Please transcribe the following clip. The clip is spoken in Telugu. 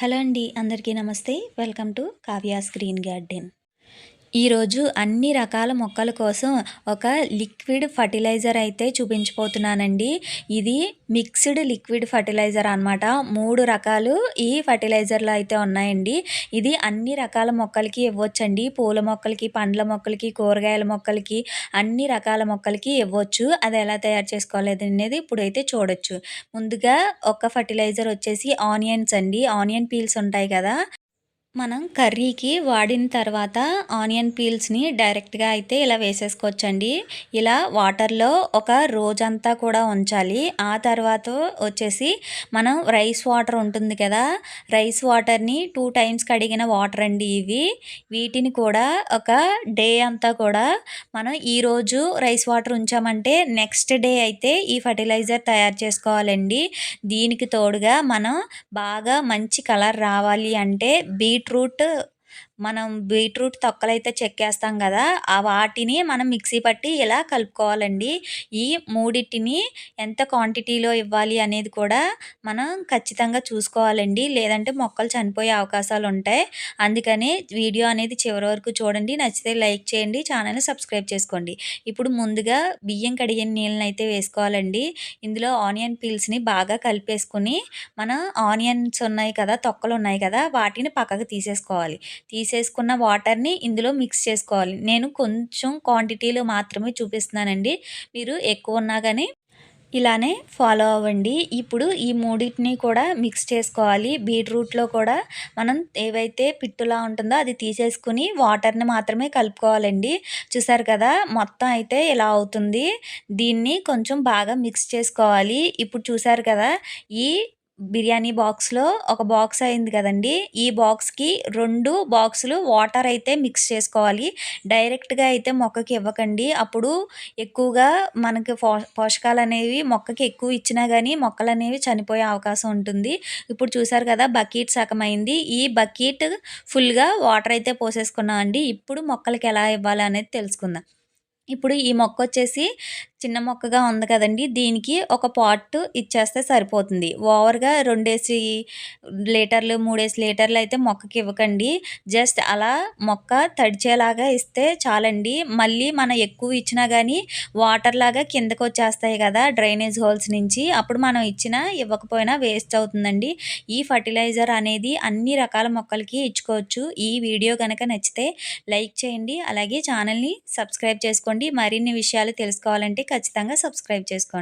హలో అండి అందరికీ నమస్తే. Welcome to Kavya's green garden. ఈరోజు అన్ని రకాల మొక్కల కోసం ఒక లిక్విడ్ ఫర్టిలైజర్ అయితే చూపించబోతున్నానండి. ఇది మిక్స్డ్ లిక్విడ్ ఫర్టిలైజర్ అనమాట మూడు రకాలు ఈ ఫర్టిలైజర్లు అయితే ఉన్నాయండి. ఇది అన్ని రకాల మొక్కలకి ఇవ్వచ్చండి. పూల మొక్కలకి పండ్ల మొక్కలకి కూరగాయల మొక్కలకి అన్ని రకాల మొక్కలకి ఇవ్వచ్చు. అది ఎలా తయారు చేసుకోవాలి అనేది ఇప్పుడైతే చూడొచ్చు. ముందుగా ఒక ఫర్టిలైజర్ వచ్చేసి ఆనియన్స్ అండి. ఆనియన్ పీల్స్ ఉంటాయి కదా మనం కర్రీకి వాడిన తర్వాత ఆనియన్ పీల్స్ని డైరెక్ట్గా అయితే ఇలా వేసేసుకోవచ్చండి. ఇలా వాటర్లో ఒక రోజంతా కూడా ఉంచాలి. ఆ తర్వాత వచ్చేసి మనం రైస్ వాటర్ ఉంటుంది కదా రైస్ వాటర్ని టూ టైమ్స్ కడిగిన వాటర్ అండి ఇవి. వీటిని కూడా ఒక డే అంతా కూడా మనం ఈరోజు రైస్ వాటర్ ఉంచామంటే నెక్స్ట్ డే అయితే ఈ ఫర్టిలైజర్ తయారు చేసుకోవాలండి. దీనికి తోడుగా మనం బాగా మంచి కలర్ రావాలి అంటే బీట్ బీట్రూట్ మనం బీట్రూట్ తొక్కలైతే చెక్కేస్తాం కదా ఆ వాటిని మనం మిక్సీ పట్టి ఇలా కలుపుకోవాలండి. ఈ మూడింటిని ఎంత క్వాంటిటీలో ఇవ్వాలి అనేది కూడా మనం ఖచ్చితంగా చూసుకోవాలండి. లేదంటే మొక్కలు చనిపోయే అవకాశాలు ఉంటాయి. అందుకని వీడియో అనేది చివరి వరకు చూడండి. నచ్చితే లైక్ చేయండి ఛానల్ని సబ్స్క్రైబ్ చేసుకోండి. ఇప్పుడు ముందుగా బియ్యం కడిగిన నీళ్ళని అయితే వేసుకోవాలండి. ఇందులో ఆనియన్ పీల్స్ని బాగా కలిపేసుకుని మనం ఆనియన్స్ ఉన్నాయి కదా తొక్కలు ఉన్నాయి కదా వాటిని పక్కకు తీసేసుకోవాలి. తీసి తీసేసుకున్న వాటర్ని ఇందులో మిక్స్ చేసుకోవాలి. నేను కొంచెం క్వాంటిటీలో మాత్రమే చూపిస్తున్నానండి. మీరు ఎక్కువ ఉన్నా కానీ ఇలానే ఫాలో అవ్వండి. ఇప్పుడు ఈ మూడింటిని కూడా మిక్స్ చేసుకోవాలి. బీట్రూట్లో కూడా మనం ఏవైతే పిట్టులా ఉంటుందో అది తీసేసుకుని వాటర్ని మాత్రమే కలుపుకోవాలండి. చూసారు కదా మొత్తం అయితే ఇలా అవుతుంది. దీన్ని కొంచెం బాగా మిక్స్ చేసుకోవాలి. ఇప్పుడు చూసారు కదా ఈ బిర్యానీ బాక్స్లో ఒక బాక్స్ అయింది కదండి. ఈ బాక్స్కి రెండు బాక్సులు వాటర్ అయితే మిక్స్ చేసుకోవాలి. డైరెక్ట్గా అయితే మొక్కకి ఇవ్వకండి. అప్పుడు ఎక్కువగా మనకి పోషకాలు అనేవి మొక్కకి ఎక్కువ ఇచ్చినా కానీ మొక్కలు అనేవి చనిపోయే అవకాశం ఉంటుంది. ఇప్పుడు చూసారు కదా బకెట్ సగమైంది. ఈ బకెట్ ఫుల్గా వాటర్ అయితే పోసేసుకున్నాం అండి ఇప్పుడు మొక్కలకి ఎలా ఇవ్వాలి అనేది తెలుసుకుందాం. ఇప్పుడు ఈ మొక్క వచ్చేసి చిన్న మొక్కగా ఉంది కదండి. దీనికి ఒక పాట్ ఇచ్చేస్తే సరిపోతుంది. ఓవర్గా రెండేసి లీటర్లు మూడేసి లీటర్లు అయితే మొక్కకి ఇవ్వకండి. జస్ట్ అలా మొక్క తడిచేలాగా ఇస్తే చాలండి. మళ్ళీ మనం ఎక్కువ ఇచ్చినా కానీ వాటర్ లాగా కిందకు వచ్చేస్తాయి కదా డ్రైనేజ్ హోల్స్ నుంచి. అప్పుడు మనం ఇచ్చినా ఇవ్వకపోయినా వేస్ట్ అవుతుందండి. ఈ ఫర్టిలైజర్ అనేది అన్ని రకాల మొక్కలకి ఇచ్చుకోవచ్చు. ఈ వీడియో కనుక నచ్చితే లైక్ చేయండి. అలాగే ఛానల్ని సబ్స్క్రైబ్ చేసుకోండి. మరిన్ని విషయాలు తెలుసుకోవాలంటే ఖచ్చితంగా సబ్స్క్రైబ్ చేసుకోండి.